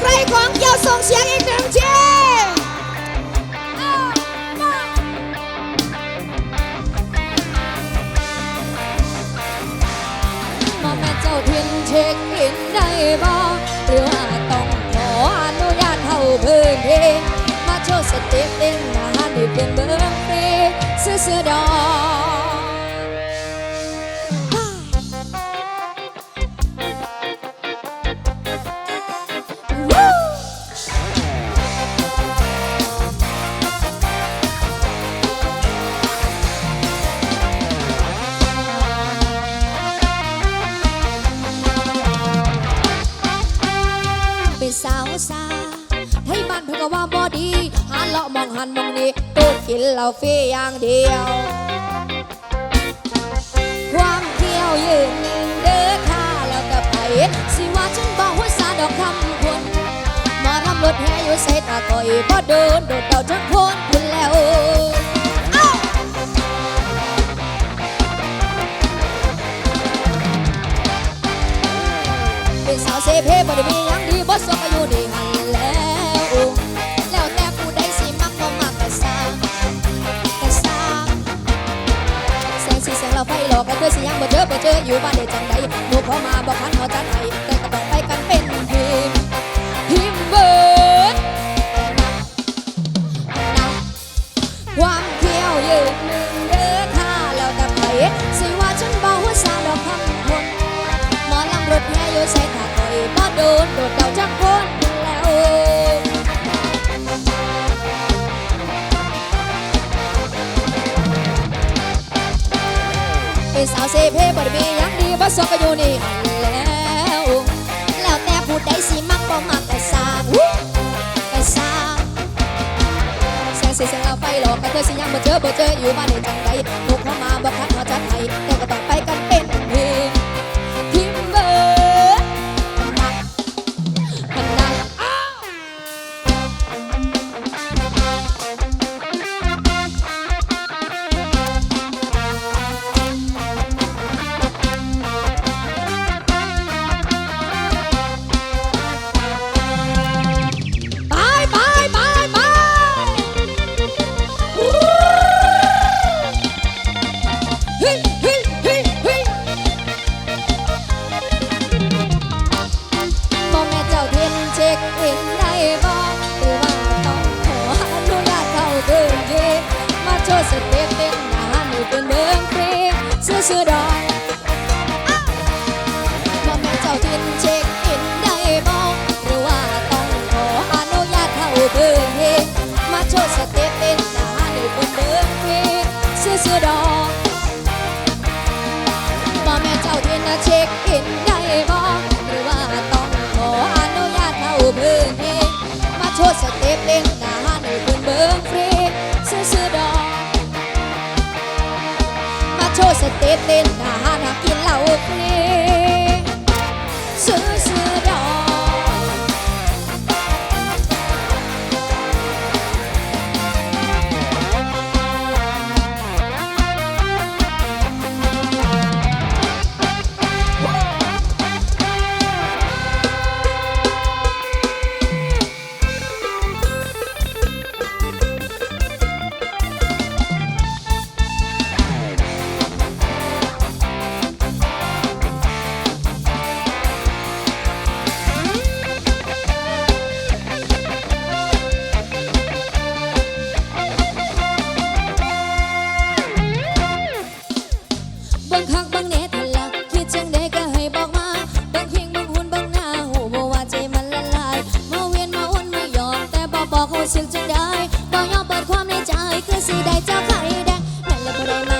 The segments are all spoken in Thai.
ใครของเกี่ยวส่งเสียงอีกหนึ่งทีมาแม่เจ้าทินเช็คอินได้บ่หรือว่าต้องขออนุญาตเข้าพื้นที่มาโชว์สเต็ปเต้นอาหารที่เป็นเบอร์ ตูดกินเหล้าฟรีอย่างเดียว ความเที่ยวยืนนึ่งเด้อค่ะแล้วก็ไป สิว่าฉันบอกว่าสาดอกคำคนมาทำรถแห่อยู่ใส่ตาคอยบ่เดินโดดเดาทั้งคนคุณแล้วเป็นสาวเซเพ่บ่ได้มี เธอสิยังบ่เจอบ่เจออยู่บ้านได้จังใดหนูขอมาบ่คันเขาจัดให้แต่ก็ต้องไปกันเป็นทีมทีมเบิร์ดนะความเที่ยวยืนหนึ่งเด้อค่ะแล้วแต่ไผสิว่าฉันบ่ว่าสาดอกคำคนหมอลำรถแห่อยู่ใส่ขาคอยบ่โดนโดดเดาจัก เสาวเซเพบ่ได้มีหยังดีบ่สมก็อยู่นี่อันแล้ว แล้วแต่ผู้ใดสิมักบ่มักก็สร้างก็สร้างแสงสีแสงเราไฟหลอกกันเธอสิยังบ่เจอบ่เจออยู่บ้านในจังใดลูกเข้ามาบ่คัดเขาจัดให้ ดอกบ่แม่เจ้าเทียนเช็คอินได้บ่หรือว่าต้องขออนุญาตเข้าพื้นที่มาโชว์สเต็ปเล่น ได้บ่ยอมเปิดความในใจคือสิได้เจ้าไข่แดงแม่นแล้วบ่ได้มา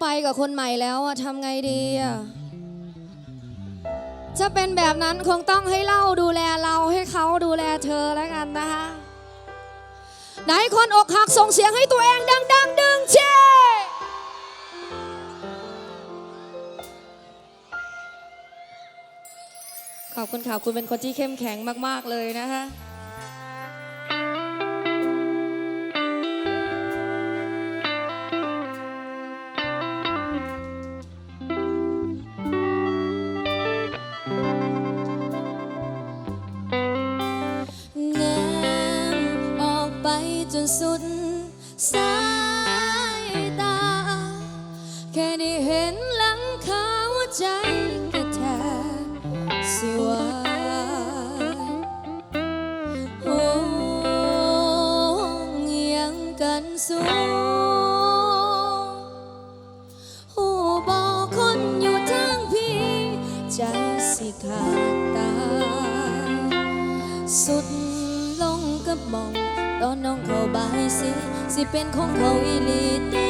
ไปกับคนใหม่แล้วอะทำไงดีอะจะเป็นแบบนั้นคงต้องให้เล่าดูแลเราให้เขาดูแลเธอแล้วกันนะคะไหนคนอกหักส่งเสียงให้ตัวเองดังๆดึงเชขอบคุณค่ะคุณเป็นคนที่เข้มแข็งมาก ๆ เลยนะคะ สุดลงกับมอง ตอนน้องเข้าบายสิ สิเป็นของเขาอีลีตี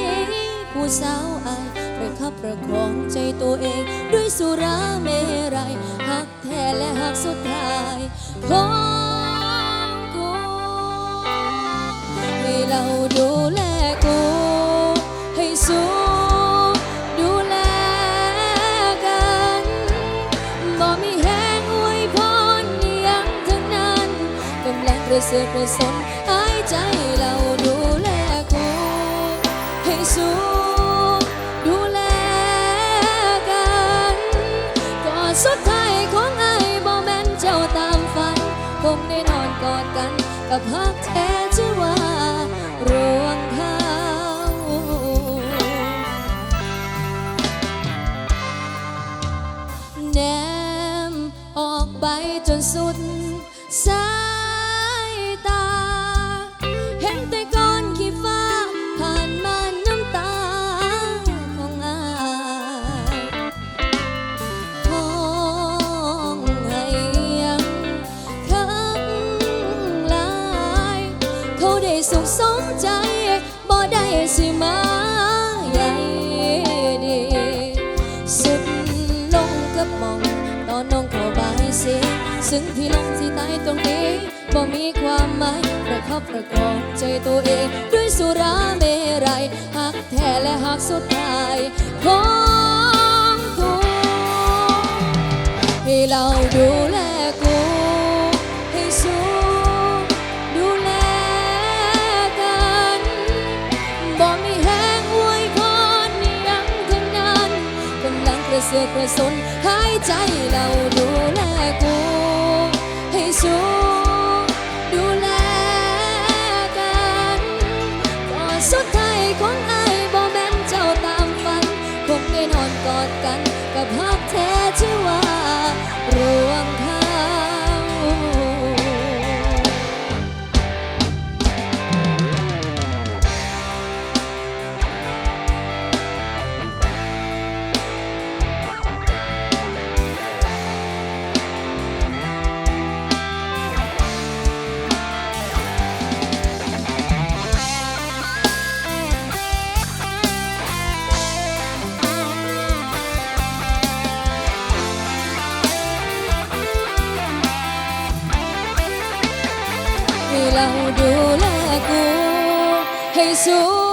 ผู้สาวอายประคับประคองใจตัวเอง ด้วยสุราเมรัยหักแท้และหักสุดท้ายของกูให้เราดูแลกู เสือกระสนหายใจเราดูแลกูให้สู้ดูแลกันก่อนสุดท้ายของไอ้ายบ่แม่นเจ้าตามฝันคงได้นอนกอดกันกับพักแท้ชื่อว่ารวงเท้าแนมออกไปจนสุดสา มีความหมายประคับประคองใจตัวเอง ด้วยสุราเมรัยหักแท้และหักสุดท้ายของกูให้เราดูแล ใ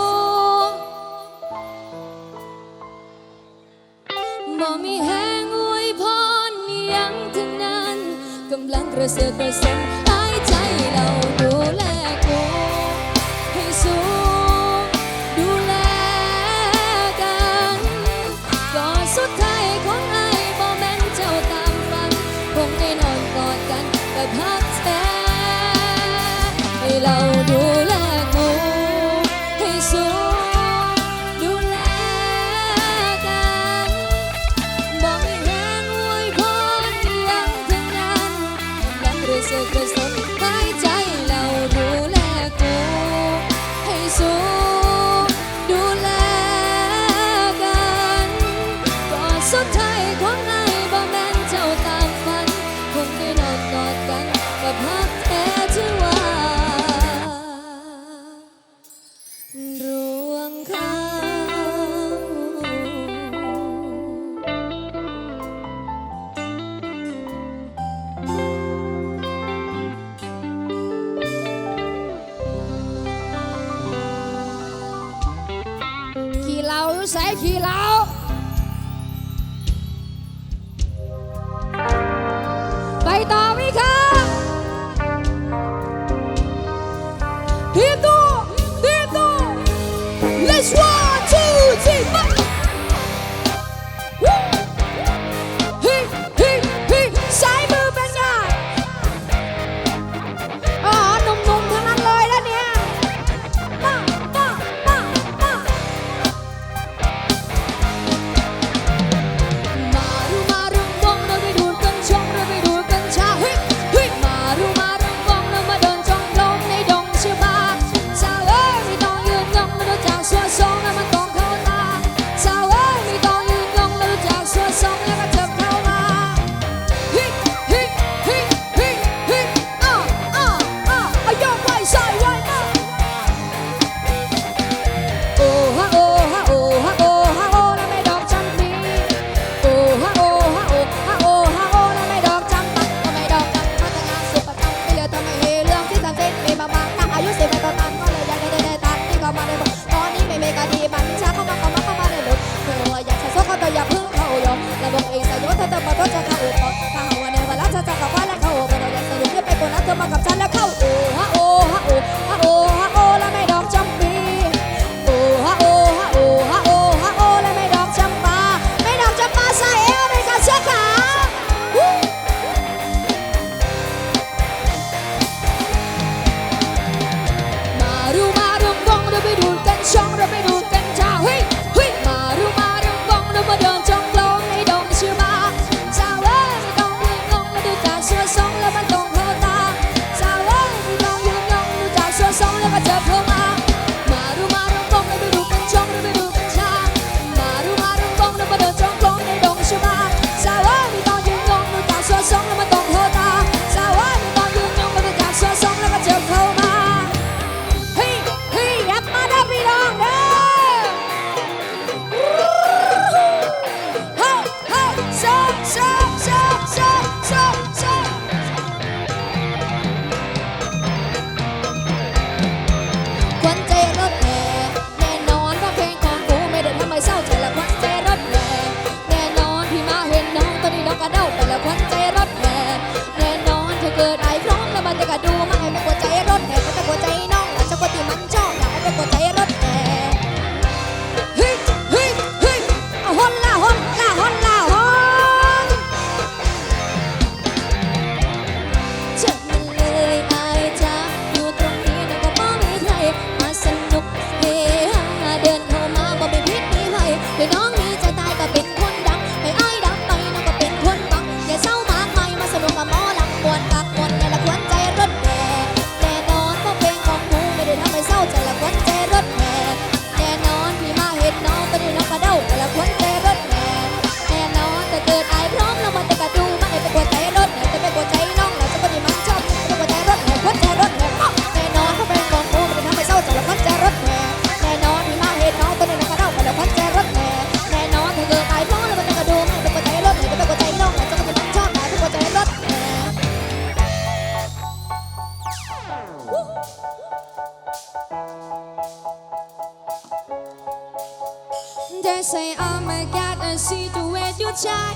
They say, oh my God, I see the way you try.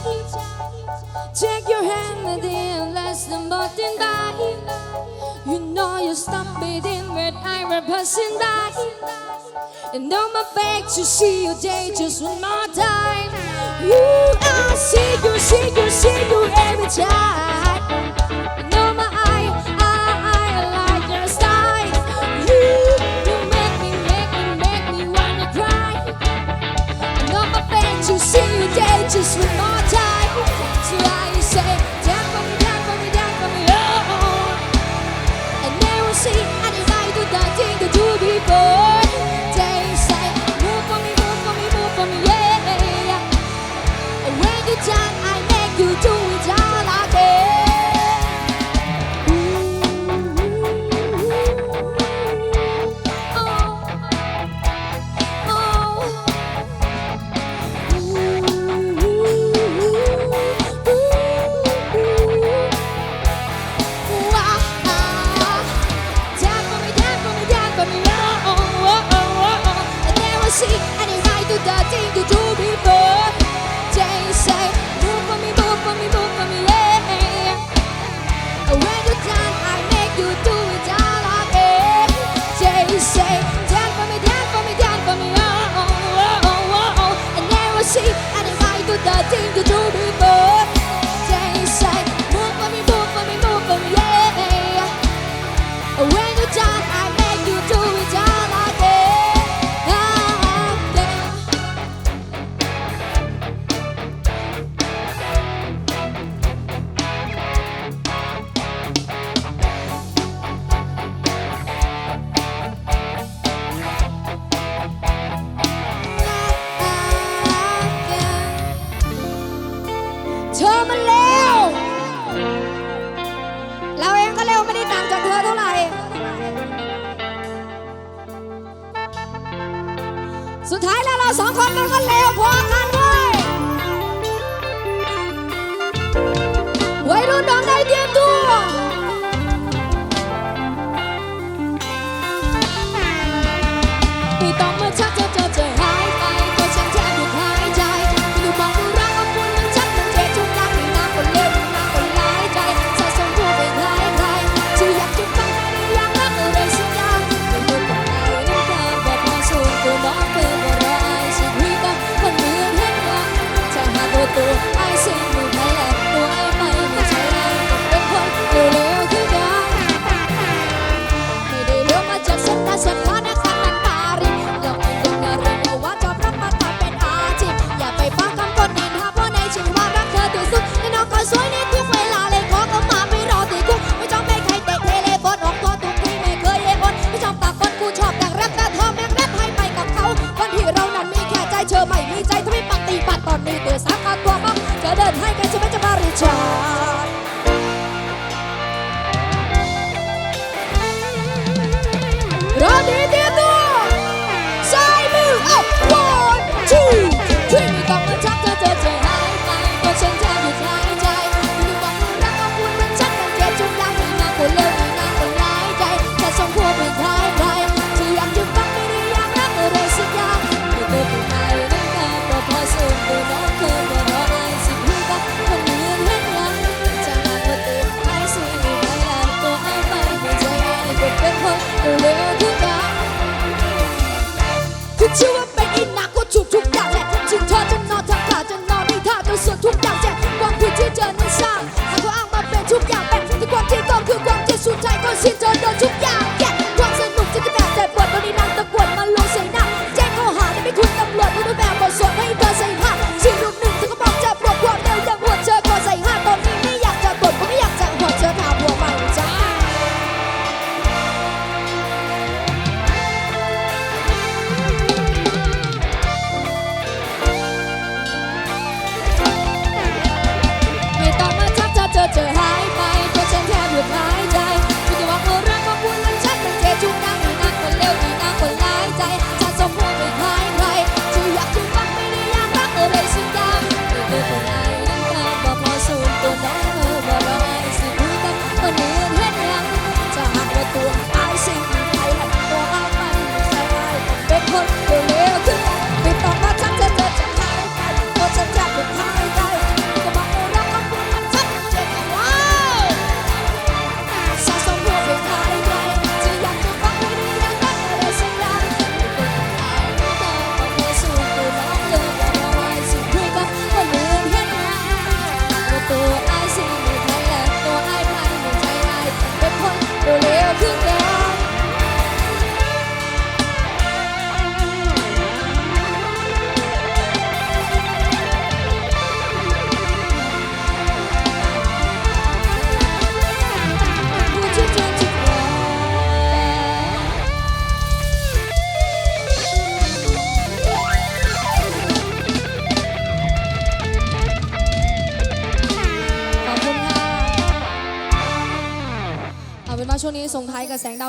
Take your hand and then let's them both by. You know you stop it when I'm passing by. And on my back to see your day just one more time. You, I see you, see you, see you every time. Should I consider the two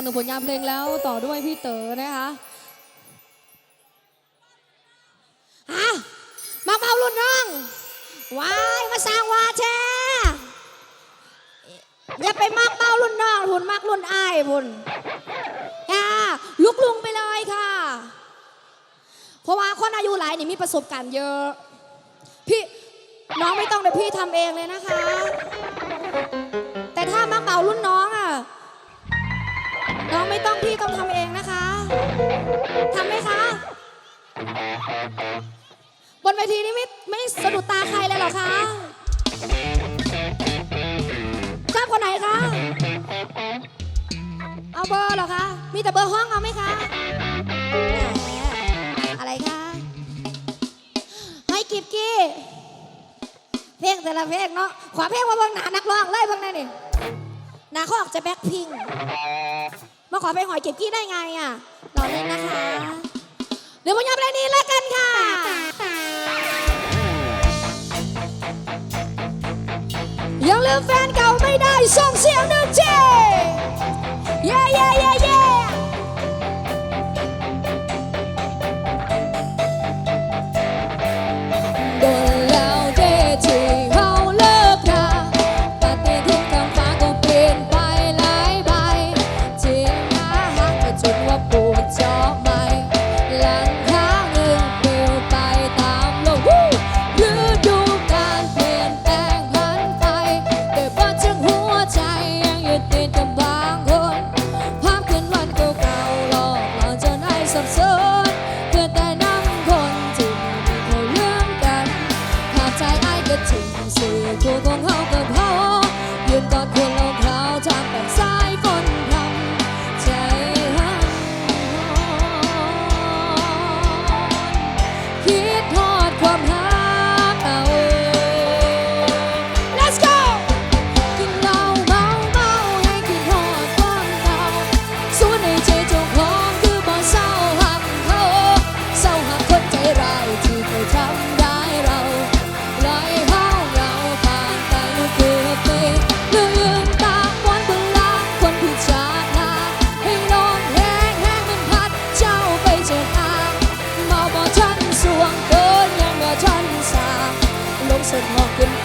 หนึ่งผลงานเพลงแล้วต่อด้วยพี่เต๋อนะคะอะมาเมารุ่นน้องวายมาสร้างวาแช่อย่าไปมากเมารุ่นน้องหุ่นมากรุ่นอายหุ่นค่ะลุกลุงไปเลยค่ะ เพราะว่าคนอายุหลายนี่มีประสบการณ์เยอะ พี่น้องไม่ต้องเดี๋ยวพี่ทำเองเลยนะคะ แต่ถ้ามากเมารุ่นน้องอะ น้องไม่ต้องพี่ต้องทำเองนะคะทำไหมคะ บนเวทีนี้ไม่ไม่สะดุดตาใครเลยหรอคะชอบคนไหนคะ เอาเบอร์หรอคะ มีแต่เบอร์ห้องเอาไหมคะแหมอะไรคะ ให้กิบกี้ เพลงแต่ละเพลงเนาะขวอเพลงว่าบางหนานักร้องเลยเบิ่งหนั่นนี่หนาเขาออกจะแบ็คพิง มาขอไปหอยเก็บขี้ได้ไงอะรอเล่นนะคะ เดี๋ยวมายอมเลนนี้แล้วกันค่ะ ยังลืมแฟนเก่าไม่ได้ส่งเสียงหนึ่งเจเย้เย้เย้เย้ said, Malcolm.